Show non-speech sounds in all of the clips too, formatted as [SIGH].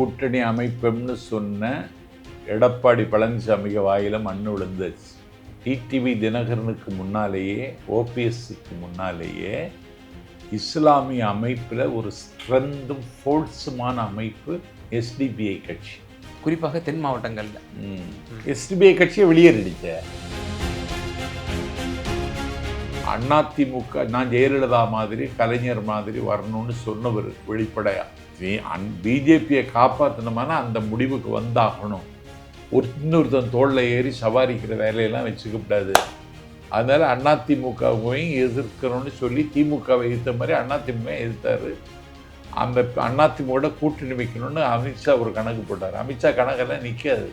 கூட்டணி அமைப்புன்னு சொன்ன எடப்பாடி பழனிசாமிக்கு வாயில மண் விழுந்துச்சு. டிடிவி தினகரனுக்கு முன்னாலேயே ஓபிஎஸ்க்கு முன்னாலேயே இஸ்லாமிய அமைப்பில் ஒரு ஸ்ட்ரென்த்தும் ஃபோர்ஸுமான அமைப்பு எஸ்டிபிஐ கட்சி. குறிப்பாக தென் மாவட்டங்கள்ல. எஸ்டிபிஐ கட்சியை வெளியேறிடுச்ச. அதிமுக நான் ஜெயலலிதா மாதிரி கலைஞர் மாதிரி வரணும்னு சொன்னவர் வெளிப்படையா. நீ அன் பிஜேபியை காப்பாற்றணுமானா அந்த முடிவுக்கு வந்தாகணும். ஒரு இன்னொருத்தன் தோளில் ஏறி சவாரிக்கிற வேலையெல்லாம் வச்சுக்க அதனால் அதனால அதிமுகவையும் எதிர்க்கிறோன்னு சொல்லி திமுகவை எதிர்த்த மாதிரி அதிமுக எதிர்த்தார். அந்த அதிமுகவோட கூட்டணி வைக்கணும்னு அமித்ஷா ஒரு கணக்கு போட்டார். அமித்ஷா கணக்கெல்லாம் நிற்காது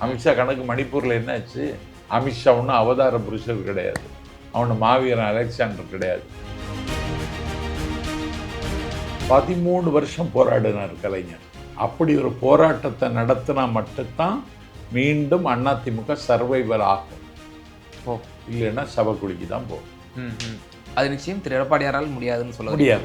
அமித்ஷா கணக்கு மணிப்பூரில் என்னாச்சு? அமித்ஷா ஒன்றும் அவதார புருஷர் கிடையாது. அவனு மாவீரன் அலெக்சாண்டர் கிடையாது. பதிமூணு வருஷம் போராடினார் கலைஞர். அப்படி ஒரு போராட்டத்தை நடத்தினா மட்டும்தான் மீண்டும் அதிமுக சர்வைவல் ஆகும். ஓ. இல்லைன்னா சவக்குழிக்கு தான் போகும். அது நிச்சயம் திரு எடப்பாடியாரால் முடியாதுன்னு சொல்ல. முடியாது.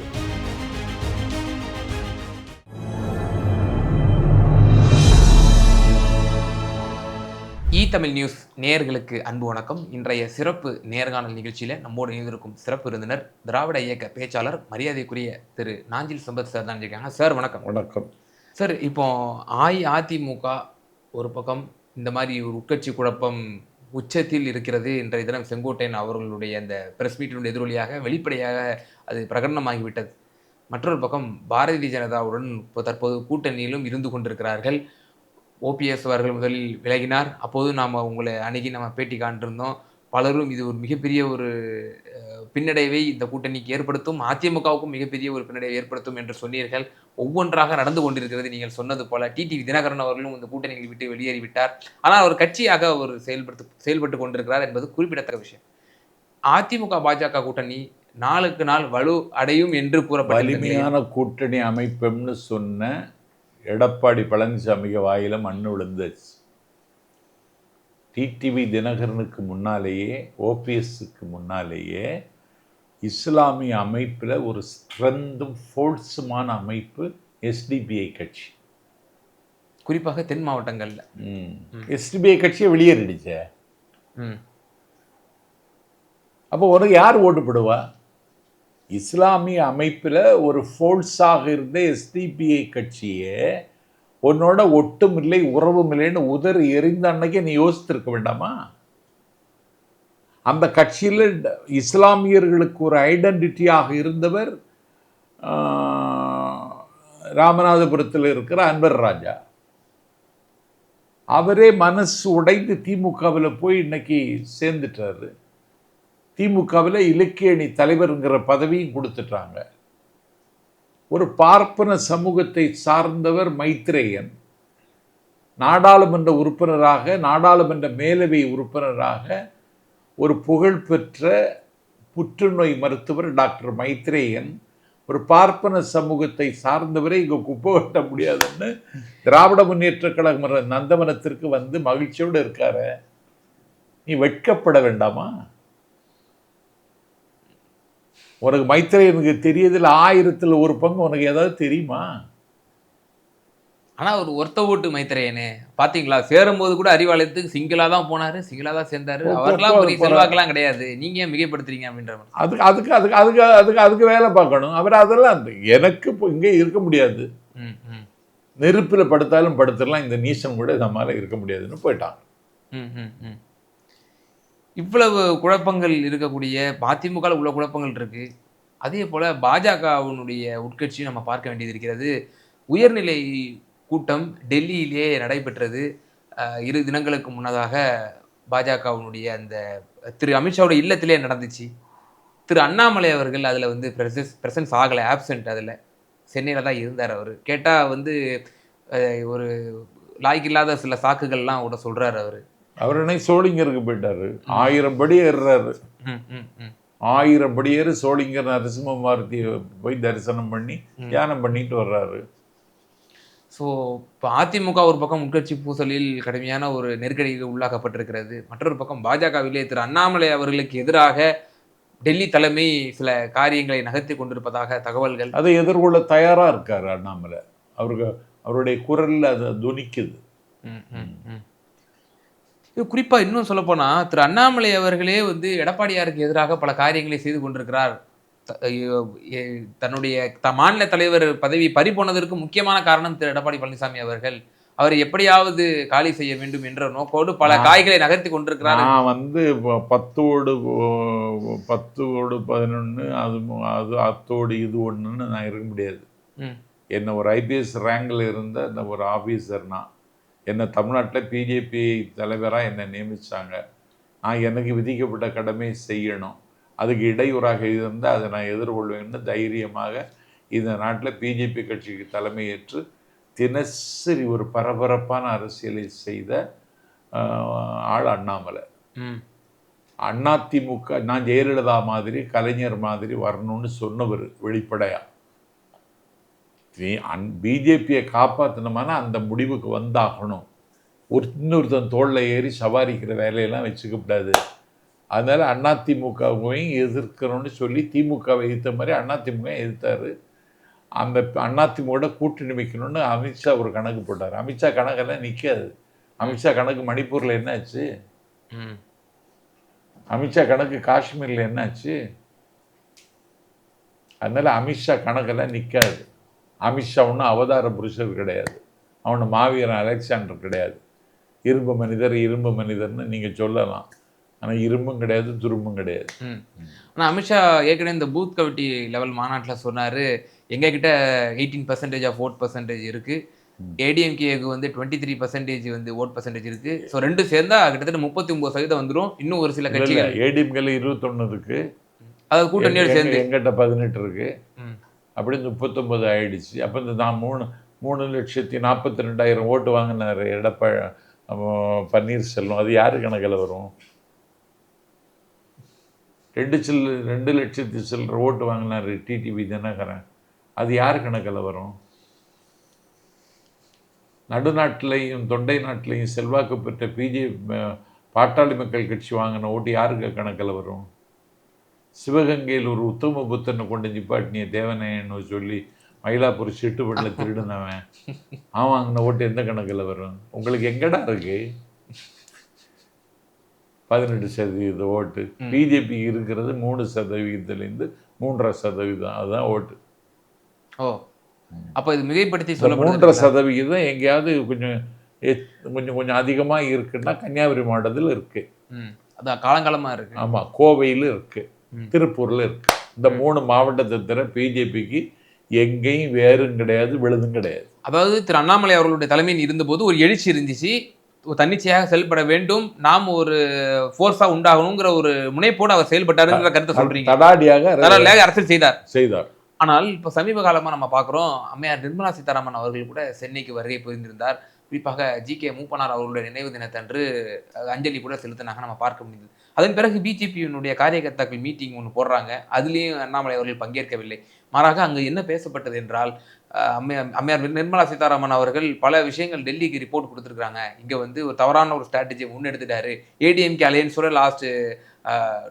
இ தமிழ் நியூஸ் நேயர்களுக்கு அன்பு வணக்கம். இன்றைய சிறப்பு நேர்காணல் நிகழ்ச்சியில நம்மோடு இணைந்திருக்கும் சிறப்பு விருந்தினர் திராவிட இயக்க பேச்சாளர் மரியாதைக்குரிய திரு நாஞ்சில் சம்பத் சார் தான் இருக்காங்க. சார் வணக்கம். வணக்கம். சார் இப்போ அஇஅதிமுக ஒரு பக்கம் இந்த மாதிரி ஒரு உட்கட்சி குழப்பம் உச்சத்தில் இருக்கிறது. இன்றைய தினம் செங்கோட்டையன் அவர்களுடைய அந்த பிரஸ் மீட்டினுடைய எதிரொலியாக வெளிப்படையாக அது பிரகடனமாகிவிட்டது. மற்றொரு பக்கம் பாரதிய ஜனதாவுடன் இப்போ தற்போது கூட்டணியிலும் இருந்து கொண்டிருக்கிறார்கள். ஓபிஎஸ் அவர்கள் முதலில் விலகினார். அப்போது நாம் உங்களை அணுகி நம்ம பேட்டி காண்டிருந்தோம் பலரும் இது ஒரு மிகப்பெரிய ஒரு பின்னடைவை இந்த கூட்டணிக்கு ஏற்படுத்தும் அதிமுகவுக்கும் மிகப்பெரிய ஒரு பின்னடைவை ஏற்படுத்தும் என்று சொன்னீர்கள். ஒவ்வொன்றாக நடந்து கொண்டிருக்கிறது நீங்கள் சொன்னது போல டிடிவி தினகரன் அவர்களும் இந்த கூட்டணியை விட்டு வெளியேறிவிட்டார். ஆனால் அவர் கட்சியாக அவர் செயல்படுத்த செயல்பட்டு கொண்டிருக்கிறார் என்பது குறிப்பிடத்தக்க விஷயம். அதிமுக பாஜக கூட்டணி நாளுக்கு நாள் வலு அடையும் என்று கூறப்பட்ட வலிமையான கூட்டணி அமைப்புன்னு சொன்ன எடப்பாடி பழனிசாமிக்கு வாயில மண் விழுந்துச்சு. டிடிவி தினகரனுக்கு முன்னாலேயே ஓபிஎஸ்க்கு முன்னாலேயே இஸ்லாமிய அமைப்பில் ஒரு ஸ்ட்ரென்த்தும் ஃபோர்ஸுமான அமைப்பு எஸ்டிபிஐ கட்சி. குறிப்பாக தென் மாவட்டங்கள்ல. எஸ்டிபிஐ கட்சியை வெளியேறிடுச்ச. அப்போ உனக்கு யார் ஓட்டு போடுவா? இஸ்லாமிய அமைப்பில் ஒரு ஃபோர்ஸாக இருந்த எஸ்டிபிஐ கட்சியே உன்னோட ஒட்டும் இல்லை உறவும் இல்லைன்னு உதறி எறிந்த அன்னைக்கே நீ யோசித்திருக்க வேண்டாமா? அந்த கட்சியில் இஸ்லாமியர்களுக்கு ஒரு ஐடென்டிட்டியாக இருந்தவர் ராமநாதபுரத்தில் இருக்கிற அன்பர் ராஜா. அவரே மனசு உடைந்து திமுகவில் போய் இன்னைக்கு சேர்ந்துட்டாரு. திமுகவில் இலக்கிய அணி தலைவருங்கிற பதவியும் கொடுத்துட்டாங்க. ஒரு பார்ப்பன சமூகத்தை சார்ந்தவர் மைத்ரேயன். நாடாளுமன்ற உறுப்பினராக நாடாளுமன்ற மேலவை உறுப்பினராக ஒரு புகழ்பெற்ற புற்றுநோய் மருத்துவர் டாக்டர் மைத்ரேயன். ஒரு பார்ப்பன சமூகத்தை சார்ந்தவரை இங்கே குப்பை வெட்ட முடியாதுன்னு திராவிட முன்னேற்ற கழகம் நந்தவனத்திற்கு வந்து மகிழ்ச்சியோடு இருக்காரு. நீ வெட்கப்பட வேண்டாமா? உனக்கு மைத்ரேயனுக்கு தெரியதில் ஆயிரத்தில் ஒரு பங்கு உனக்கு ஏதாவது தெரியுமா? ஆனா ஒரு ஒருத்த ஓட்டு மைத்திரையனே பாத்தீங்களா? சேரும்போது கூட அறிவாலயத்துக்கு சிங்கிளா தான் போனாரு சிங்கிளா தான் சேர்ந்தாரு. அவர்லாம் பெரிய. செல்வாக்கெல்லாம் கிடையாது. நீங்க ஏன் மிகைப்படுத்துறீங்க அப்படின்ற. அதுக்கு அதுக்கு அதுக்கு அதுக்கு அதுக்கு அதுக்கு வேலை பார்க்கணும். அவர் அதெல்லாம் எனக்கு இப்போ இங்கே இருக்க முடியாது. நெருப்பில் படுத்தாலும் படுத்துடலாம். இந்த நீசன் கூட நம்மளால இருக்க முடியாதுன்னு போயிட்டான். இவ்வளவு குழப்பங்கள் இருக்கக்கூடிய அதிமுக உள்ள குழப்பங்கள் இருக்குது அதே போல் பாஜகவினுடைய உட்கட்சியும் நம்ம பார்க்க வேண்டியது இருக்கிறது. உயர்நிலை கூட்டம் டெல்லியிலே நடைபெற்றது. இரு தினங்களுக்கு முன்னதாக பாஜகவினுடைய அந்த திரு அமித்ஷாவோட இல்லத்திலே நடந்துச்சு. திரு அண்ணாமலை அவர்கள் அதில் வந்து பிரசன்ஸ் ப்ரெசன்ஸ் ஆகலை ஆப்சண்ட் அதில். சென்னையில் தான் இருந்தார் அவர். கேட்டால் வந்து ஒரு லாய்க்கு இல்லாத சில சாக்குகள்லாம் கூட சொல்கிறார் அவர். அவர் என்ன சோளிங்கருக்கு போயிட்டாரு. ஆயிரம் படி ஏறுறாரு. ஆயிரம் படி ஏறி சோளிங்கர் நரசிம்ம மாருதியை போய் தரிசனம் பண்ணி தியானம் பண்ணிட்டு வர்றாரு. ஸோ இப்போ அதிமுக ஒரு பக்கம் உட்கட்சி பூசலில் கடுமையான ஒரு நெருக்கடிக்கு உள்ளாக்கப்பட்டிருக்கிறது. மற்றொரு பக்கம் பாஜகவிலே திரு அண்ணாமலை அவர்களுக்கு எதிராக டெல்லி தலைமை சில காரியங்களை நகர்த்தி கொண்டிருப்பதாக தகவல்கள். அதை எதிர்கொள்ள தயாரா இருக்காரு அண்ணாமலை. அவருக்கு அவருடைய குரல்ல அது துணிக்குது. ம், ம், ம். இது குறிப்பா இன்னும் சொல்ல போனா திரு அண்ணாமலை அவர்களே வந்து எடப்பாடியாருக்கு எதிராக பல காரியங்களை செய்து கொண்டிருக்கிறார். தன்னுடைய த- மாநில தலைவர் பதவி பறி போனதற்கு முக்கியமான காரணம் திரு எடப்பாடி பழனிசாமி அவர்கள். அவர் எப்படியாவது காலி செய்ய வேண்டும் என்ற நோக்கோடு பல காய்களை நகர்த்தி கொண்டிருக்கிறார். நான் வந்து பத்தோடு பத்தோடு பதினொன்று அது அது அத்தோடு இது ஒன்றுன்னு நான் இருக்க முடியாது. என்ன ஒரு ஐபிஎஸ் ரேங்கில் இருந்த அந்த ஒரு ஆஃபீஸர் நான். என்னை தமிழ்நாட்டில் பிஜேபி தலைவராக என்னை நியமித்தாங்க நான் எனக்கு விதிக்கப்பட்ட கடமையை செய்யணும். அதுக்கு இடையூறாக இருந்தால் அதை நான் எதிர்கொள்வேன்னு தைரியமாக இந்த நாட்டில் பிஜேபி கட்சிக்கு தலைமையேற்று தினசரி ஒரு பரபரப்பான அரசியலை செய்த ஆள் அண்ணாமலை. ம், அதிமுக நான் ஜெயலலிதா மாதிரி கலைஞர் மாதிரி வரணும்னு சொன்னவர் வெளிப்படையா. நீ அன் பிஜேபியை காப்பாற்றணுமானா அந்த முடிவுக்கு வந்தாகணும். ஒரு இன்னொருத்தன் தோளில் ஏறி சவாரிக்கிற வேலையெல்லாம் வச்சுக்கக்கூடாது அதனால அதிமுகவையும் எதிர்க்கணும்னு சொல்லி திமுகவை எதிர்த்த மாதிரி அதிமுக எதிர்த்தாரு. அந்த அதிமுக கூட்டணி வைக்கணும்னு அமித்ஷா ஒரு கணக்கு போட்டார். அமித்ஷா கணக்கெல்லாம் நிற்காது அமித்ஷா கணக்கு மணிப்பூரில் என்னாச்சு. அமித்ஷா கணக்கு காஷ்மீரில் என்னாச்சு? அதனால அமித்ஷா கணக்கெல்லாம் நிற்காது அமித்ஷா ஒன்றும் அவதார புருஷர் கிடையாது. அவனு மாவீரன் அலெக்சாண்டர் கிடையாது. இரும்பு மனிதர் இரும்பு மனிதர்னு நீங்கள் சொல்லலாம். ஆனால் இரும்பும் கிடையாது துரும்பும் கிடையாது. ம். ஆனா அமித்ஷா ஏற்கனவே இந்த பூத் கமிட்டி லெவல் மாநாட்டில் சொன்னாரு எங்க கிட்ட eighteen percentage of vote percentage இருக்கு ஏடிஎம்கேக்கு வந்து டுவெண்ட்டி த்ரீ பர்சன்டேஜ் வந்து ஓட் பர்சன்டேஜ் இருக்கு. ஸோ ரெண்டு சேர்ந்தா கிட்டத்தட்ட முப்பத்தி ஒன்பது சதவீதம் வந்துரும். இன்னும் ஒரு சில கட்சிகள் ஏடிஎம்கேல இருபத்தொன்று இருக்கு. அதாவது கூட்டணியோடு சேர்ந்து. எங்கிட்ட பதினெட்டு இருக்கு. அப்படின்னு முப்பத்தொம்பது ஆயிடுச்சு. அப்போ இந்த நான் மூணு மூணு லட்சத்தி நாற்பத்தி ரெண்டாயிரம் ஓட்டு வாங்கினார் எடப்பா பன்னீர்செல்வம். அது யார் கணக்கில் வரும்? ரெண்டு சில் ரெண்டு லட்சத்தி சில்லற ஓட்டு வாங்கினார் டிடிவி தினகரன். அது யார் கணக்கில் வரும்? நடுநாட்டிலையும் தொண்டை நாட்டிலையும் செல்வாக்கு பெற்ற பிஜே பாட்டாளி மக்கள் கட்சி வாங்கின ஓட்டு யாருக்கு கணக்கில் வரும்? சிவகங்கையில் ஒரு உத்தம புத்தனை கொண்டு நிப்பாட்டினிய தேவனையன்னு சொல்லி மயிலாப்பூர் சிட்டுப்பட்டில் [LAUGHS] திருடுனவன். அவன் வாங்கின ஓட்டு எந்த கணக்கில் வரும்? உங்களுக்கு எங்கடா இருக்கு? பதினெட்டு சதவீத ஓட்டு. பிஜேபி இருக்கிறது மூணு சதவீதத்துலேருந்து மூன்றரை சதவீதம். அதுதான் ஓட்டு. ஓ. அப்ப இது மிகைப்படுத்தி இந்த மூன்றரை சதவிகிதம் எங்கேயாவது கொஞ்சம் கொஞ்சம் கொஞ்சம் அதிகமாக இருக்குன்னா கன்னியாகுமரி மாவட்டத்தில் இருக்கு. அதான் காலங்காலமா இருக்கு. ஆமாம் கோவையில் இருக்கு. ம். திருப்பூரில் இருக்கு. இந்த மூணு மாவட்டத்தை தவிர பிஜேபிக்கு எங்கேயும் வேரும் கிடையாது விழுதும் கிடையாது. அதாவது திரு அண்ணாமலை அவர்களுடைய தலைமையில் இருந்தபோது ஒரு எழுச்சி இருந்துச்சு. தன்னிச்சையாக செயல்பட வேண்டும் நாம் ஒரு ஃபோர்ஸா உண்டாகணுங்கிற ஒரு முனைப்போடு அவர் செயல்பட்டாருங்கிற கருத்தை சொல்றீங்க. தடாடியாக அரசியல் செய்தார். செய்தார். ஆனால் இப்போ சமீப காலமா நம்ம பார்க்குறோம் அம்மையார் நிர்மலா சீதாராமன் அவர்கள் கூட சென்னைக்கு வருகை புரிந்திருந்தார். குறிப்பாக ஜி கே மூப்பனார் அவர்களுடைய நினைவு தினத்தன்று அஞ்சலி கூட செலுத்தினாங்க நம்ம பார்க்க முடியுது அதன் பிறகு பிஜேபியினுடைய காரியகர்த்தாக்கள் மீட்டிங் ஒன்று போடுறாங்க. அதுலேயும் அண்ணாமலை அவர்கள் பங்கேற்கவில்லை. மாறாக அங்கு என்ன பேசப்பட்டது என்றால் அம்மையார் அம்மையார் நிர்மலா சீதாராமன் அவர்கள் பல விஷயங்கள் டெல்லிக்கு ரிப்போர்ட் கொடுத்துருக்காங்க இங்கே வந்து ஒரு தவறான ஒரு ஸ்ட்ராட்டஜியை முன்னெடுத்துட்டாரு. ஏடிஎம்கே அலையன்ஸோட லாஸ்ட்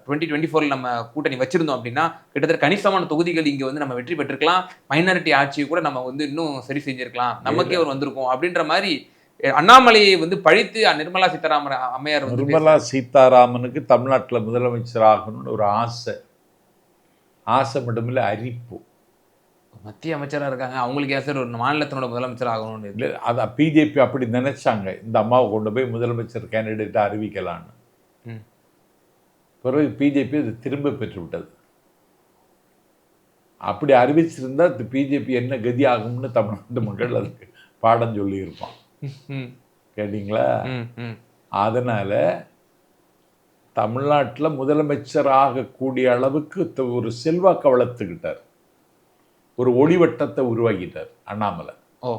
டுவெண்ட்டி டுவெண்ட்டி ஃபோரில் நம்ம கூட்டணி வச்சிருந்தோம் அப்படின்னா கிட்டத்தட்ட கணிசமான தொகுதிகள் இங்கே வந்து நம்ம வெற்றி பெற்றிருக்கலாம். மைனாரிட்டி ஆட்சியை கூட நம்ம வந்து இன்னும் சரி செஞ்சிருக்கலாம். நமக்கே ஒரு வந்திருக்கும் அப்படின்ற மாதிரி அண்ணாமலையை வந்து பழித்து நிர்மலா சீதாராமன் அம்மையார் நிர்மலா சீதாராமனுக்கு தமிழ்நாட்டில் முதலமைச்சர் ஆகணும்னு ஒரு ஆசை. ஆசை மட்டுமில்ல அரிப்பு. மத்திய அமைச்சரா இருக்காங்க. அவங்களுக்கு ஏன் சார் ஒரு மாநிலத்தினோட முதலமைச்சர் ஆகணும்னு? இல்லை அது பிஜேபி அப்படி நினைச்சாங்க. இந்த அம்மாவை கொண்டு போய் முதலமைச்சர் கேண்டிடேட்டை அறிவிக்கலான்னு. பிறகு பிஜேபி அது திரும்ப பெற்று விட்டது அப்படி அறிவிச்சிருந்தா பிஜேபி என்ன கதி ஆகும்னு தமிழ்நாட்டு மக்கள் அதுக்கு பாடம் சொல்லியிருப்பான் கேட்டிங்களா. அதனால தமிழ்நாட்டில் முதலமைச்சர் ஆகக்கூடிய அளவுக்கு ஒரு செல்வாக்க வளர்த்துக்கிட்டார் ஒரு ஒளிவட்டத்தை உருவாக்கிட்டார் அண்ணாமலை. ஓ.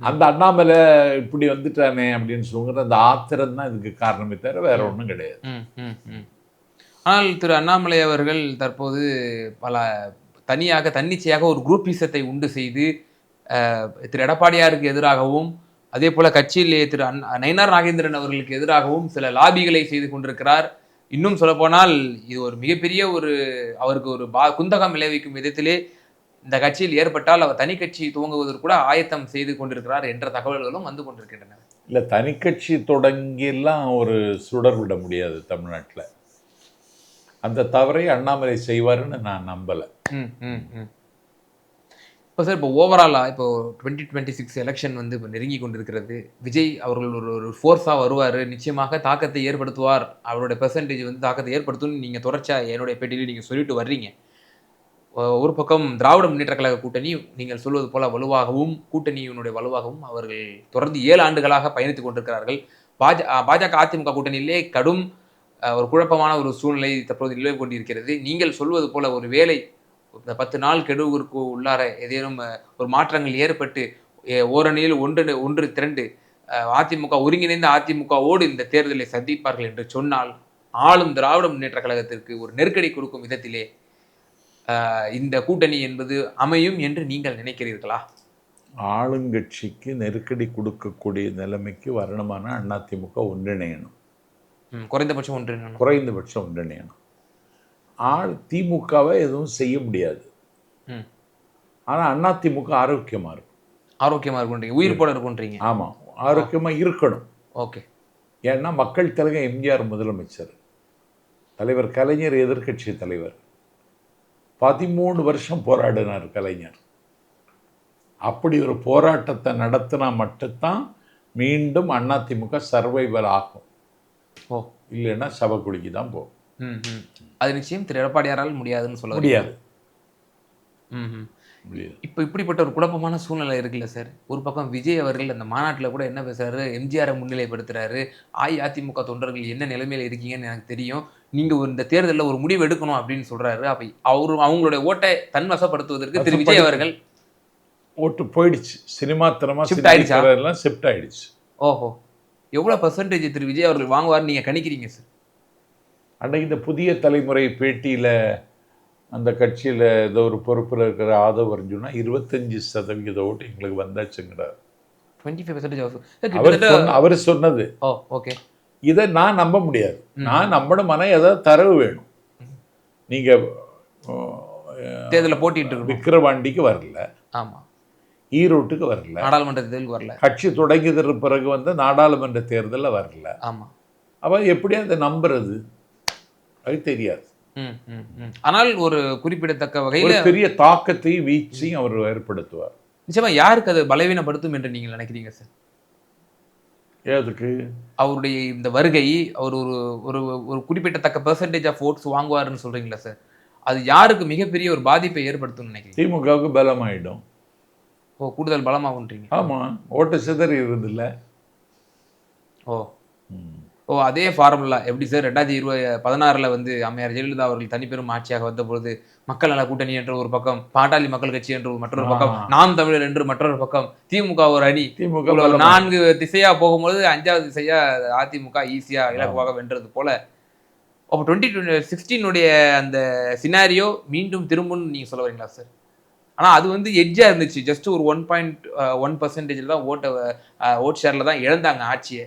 அந்த அண்ணாமலை இப்படி வந்துட்டானே அப்படின்னு சொல்லுங்கிற அந்த ஆத்திரம் தான் இதுக்கு காரணமே தவிர வேற ஒன்றும் கிடையாது. ஆனால் திரு அண்ணாமலை அவர்கள் தற்போது பல தனியாக தன்னிச்சையாக ஒரு குரூப்பிசத்தை உண்டு செய்து திரு எடப்பாடியாருக்கு எதிராகவும் அதே போல கட்சியிலே திரு அண்ணா நயினார் நாகேந்திரன் அவர்களுக்கு எதிராகவும் சில லாபிகளை செய்து கொண்டிருக்கிறார். இன்னும் சொல்லப்போனால் இது ஒரு மிகப்பெரிய ஒரு அவருக்கு ஒரு பா குந்தகம் விளைவிக்கும் விதத்திலே இந்த கட்சியில் ஏற்பட்டால் அவர் தனி கட்சி துவங்குவதற்கு கூட ஆயத்தம் செய்து கொண்டிருக்கிறார் என்ற தகவல்களும் வந்து கொண்டிருக்கின்றன. இல்லை தனிக்கட்சி தொடங்கியெல்லாம் ஒரு சுடர் விட முடியாது தமிழ்நாட்டில். அந்த தவறை அண்ணாமலை செய்வாருன்னு நான் நம்பலை. ம் ம் ம். இப்போ சார் இப்போ ஓவராலாக இப்போ டுவெண்ட்டி டுவெண்ட்டி சிக்ஸ் எலெக்ஷன் வந்து இப்போ நெருங்கி கொண்டிருக்கிறது. விஜய் அவர்கள் ஒரு ஒரு ஃபோர்ஸாக வருவார். நிச்சயமாக தாக்கத்தை ஏற்படுத்துவார். அவருடைய பெர்சன்டேஜ் வந்து தாக்கத்தை ஏற்படுத்தும்னு நீங்கள் தொடர்ச்சியாக என்னுடைய பேட்டியில் நீங்கள் சொல்லிட்டு வர்றீங்க. ஒரு பக்கம் திராவிட முன்னேற்ற கழக கூட்டணி நீங்கள் சொல்வது போல வலுவாகவும் கூட்டணியினுடைய வலுவாகவும் அவர்கள் தொடர்ந்து ஏழு ஆண்டுகளாக பயணித்துக் கொண்டிருக்கிறார்கள். பாஜ பாஜக அதிமுக கூட்டணியிலே கடும் ஒரு குழப்பமான ஒரு சூழ்நிலை தற்போது நிலவு கொண்டிருக்கிறது. நீங்கள் சொல்வது போல ஒரு வேலை இந்த பத்து நாள் கெடுவிற்கு உள்ளார ஏதேனும் ஒரு மாற்றங்கள் ஏற்பட்டு ஓரணியில் ஒன்று ஒன்று திரண்டு அதிமுக ஒருங்கிணைந்த அதிமுகவோடு இந்த தேர்தலை சந்திப்பார்கள் என்று சொன்னால் ஆளும் திராவிட முன்னேற்ற கழகத்திற்கு ஒரு நெருக்கடி கொடுக்கும் விதத்திலே இந்த கூட்டணி என்பது அமையும் என்று நீங்கள் நினைக்கிறீர்களா? ஆளுங்கட்சிக்கு நெருக்கடி கொடுக்கக்கூடிய நிலைமைக்கு வரணுமான அதிமுக ஒன்றிணையணும். குறைந்தபட்சம் ஒன்று என்னன்னா? குறைந்தபட்சம் ஒன்றிணையணும். ஆள் திமுகவை எதுவும் செய்ய முடியாது. ஆனால் அதிமுக ஆரோக்கியமாக இருக்கும். ஆரோக்கியமா இருக்குன்றீங்க உயிர் போல இருக்குன்றீங்க ஆமாம் ஆரோக்கியமாக இருக்கணும். ஓகே. ஏன்னா மக்கள் தலைவர் எம்ஜிஆர் முதலமைச்சர் தலைவர் கலைஞர் எதிர்க்கட்சி தலைவர். பதிமூணு வருஷம் போராடினார் கலைஞர். அப்படி ஒரு போராட்டத்தை நடத்தினா மட்டும்தான் மீண்டும் அதிமுக சர்வைவல் ஆகும். ஓ. இல்லைன்னா சவக்குழிக்கு தான் போகும். அது நிச்சயம் திரு எடப்பாடியாரால் முடியாதுன்னு சொல்ல. முடியாது. ம் ம் முடியாது. இப்போ இப்படிப்பட்ட ஒரு குழப்பமான சூழ்நிலை இருக்குல்ல சார். ஒரு பக்கம் விஜய் அவர்கள் அந்த மாநாட்டில் கூட என்ன பேசுறாரு? எம்ஜிஆரை முன்னிலைப்படுத்துறாரு. அஇஅதிமுக தொண்டர்கள் என்ன நிலைமையில இருக்கீங்கன்னு எனக்கு தெரியும். நீங்க ஒரு இந்த தேர்தலில் ஒரு முடிவு எடுக்கணும் அப்படின்னு சொல்றாரு. அப்ப அவரு அவங்களுடைய ஓட்டை தன்வசப்படுத்துவதற்கு திரு விஜய் அவர்கள் ஓட்டு போயிடுச்சு. சினிமாத்தனமாக Shift ஆயிடுச்சா? ஷிஃப்ட் ஆயிடுச்சு. ஓஹோ. எவ்வளவு பர்சன்டேஜ் திரு விஜய் அவர்கள் வாங்குவார்னு நீங்க கணிக்கிறீங்க சார்? அன்னைக்கு இந்த புதிய தலைமுறை பேட்டியில் அந்த கட்சியில் ஏதோ ஒரு பொறுப்பில் இருக்கிற ஆதவ் அர்ஜுனா இருபத்தஞ்சி சதவிகித ஓட்டு எங்களுக்கு வந்தாச்சுங்கிறார். அவர் சொன்ன அவர் சொன்னது. ஓ ஓகே இதை நான் நம்ப முடியாது. நான் நம்பணுமானா ஏதாவது தரவு வேணும். நீங்கள் தேர்தலில் போட்டிட்டு விக்கிரவாண்டிக்கு வரல. ஆமா. ஈரோட்டுக்கு வரல. நாடாளுமன்ற தேர்தலுக்கு வரல. கட்சி தொடங்கியதற்கு பிறகு வந்து நாடாளுமன்ற தேர்தலில் வரல. ஆமா. அவ எப்படி அதை நம்புறது? அது தெரியாது. ம் ம் ம். ஆனால் ஒரு குறிப்பிடத்தக்க வகையில் பெரிய தாக்கத்தையும் வீச்சையும் அவர் ஏற்படுத்துவார். நிச்சயமா யாருக்கு அது பலவீனப்படுத்தும் என்று நீங்கள் நினைக்கிறீங்க சார்? எதுக்கு அவருடைய இந்த வருகை அவர் ஒரு ஒரு ஒரு குறிப்பிடத்தக்க பெர்சன்டேஜ் ஆஃப் ஓட்ஸ் வாங்குவாருன்னு சொல்றீங்களா சார்? அது யாருக்கு மிகப்பெரிய ஒரு பாதிப்பை ஏற்படுத்தும்னு நினைக்கிறீங்க? திமுகவுக்கு பலமாயிடும். ஓ கூடுதல் பலமாகுன்றீங்க ஆமா ஓட்டு சிதறி இருந்தில்ல ஓ. ஓ அதே ஃபார்முலா எப்படி சார் ரெண்டாயிரத்தி இருபது பதினாறில் வந்து அம்மையார் ஜெயலலிதா அவர்கள் தனிப்பெரும் ஆட்சியாக வந்தபொழுது மக்கள் நல கூட்டணி என்ற ஒரு பக்கம் பாட்டாளி மக்கள் கட்சி என்ற ஒரு மற்றொரு பக்கம். நாம் தமிழர் என்று மற்றொரு பக்கம் திமுக ஒரு அணி திமுக நான்கு திசையா போகும்போது அஞ்சாவது திசையா அதிமுக ஈஸியா இலகுவாக வென்றது போல. அப்போ டுவெண்ட்டி சிக்ஸ்டீனுடைய அந்த சினாரியோ மீண்டும் திரும்பும்னு நீங்க சொல்ல வரீங்களா சார் ஆனா அது வந்து எட்ஜா இருந்துச்சு. ஜஸ்ட் ஒரு ஒன் பாயிண்ட் ஒன் பர்சன்டேஜில் தான் ஓட்ட ஓட் ஷேர்ல தான் இழந்தாங்க ஆட்சியை.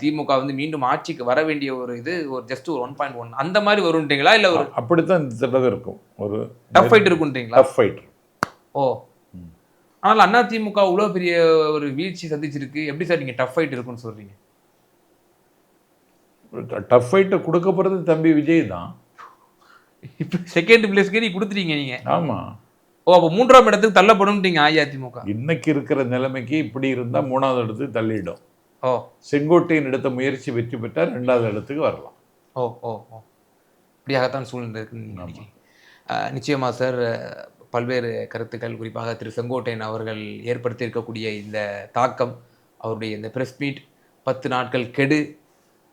திமுக வந்து மீண்டும் ஆட்சிக்கு வர வேண்டிய ஒரு இது ஒரு ஜஸ்ட் ஒரு ஒன் பாயிண்ட் ஒன் அந்த மாதிரி வரும்ன்றீங்களா? இல்ல ஒரு அப்படித்தான் இந்த தடவை இருக்கும். ஒரு டஃப் ஃபைட் இருக்குன்றீங்களா டஃப் ஃபைட் ஓ. ஆனால் அதிமுக இவ்வளோ பெரிய ஒரு வீழ்ச்சி சந்திச்சிருக்கு. எப்படி சார் நீங்க டஃப் ஃபைட் இருக்குன்னு சொல்றீங்க? டஃப் ஃபைட்டை கொடுக்க போறது தம்பி விஜய் தான். இப்போ செகண்ட் பிளேஸ்க்கு நீ கொடுத்துட்டீங்க நீங்க. ஆமா. ஓ அப்போ மூன்றாம் இடத்துக்கு தள்ளப்படும்ட்டீங்க அஇஅதிமுக. இன்னைக்கு இருக்கிற நிலைமைக்கு இப்படி இருந்தா மூணாவது இடத்துக்கு தள்ளிடும். ஓ. செங்கோட்டையன் எடுத்த முயற்சி வெற்றி பெற்றா ரெண்டாவது இடத்துக்கு வரலாம். ஓ ஓ ஓ. இப்படியாகத்தான் சூழ்நிலை இருக்குன்னு நீங்க நினைக்கிறீங்க. அஹ், நிச்சயமா சார் பல்வேறு கருத்துக்கள் குறிப்பாக திரு செங்கோட்டையன் அவர்கள் ஏற்படுத்தி இருக்கக்கூடிய இந்த தாக்கம் அவருடைய இந்த பிரஸ் மீட் பத்து நாட்கள் கெடு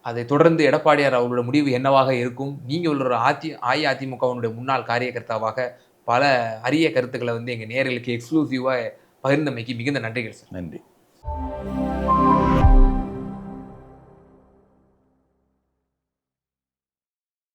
அதை தொடர்ந்து எடப்பாடியார் அவருடைய முடிவு என்னவாக இருக்கும்? நீங்கள் ஒரு அதி அஇஅதிமுகவினுடைய முன்னாள் காரியகர்த்தாவாக பல அரிய கருத்துக்களை வந்து எங்கள் நேர்களுக்கு எக்ஸ்க்ளூசிவாக பகிர்ந்தமைக்கு மிகுந்த நன்றிகள் சார் நன்றி.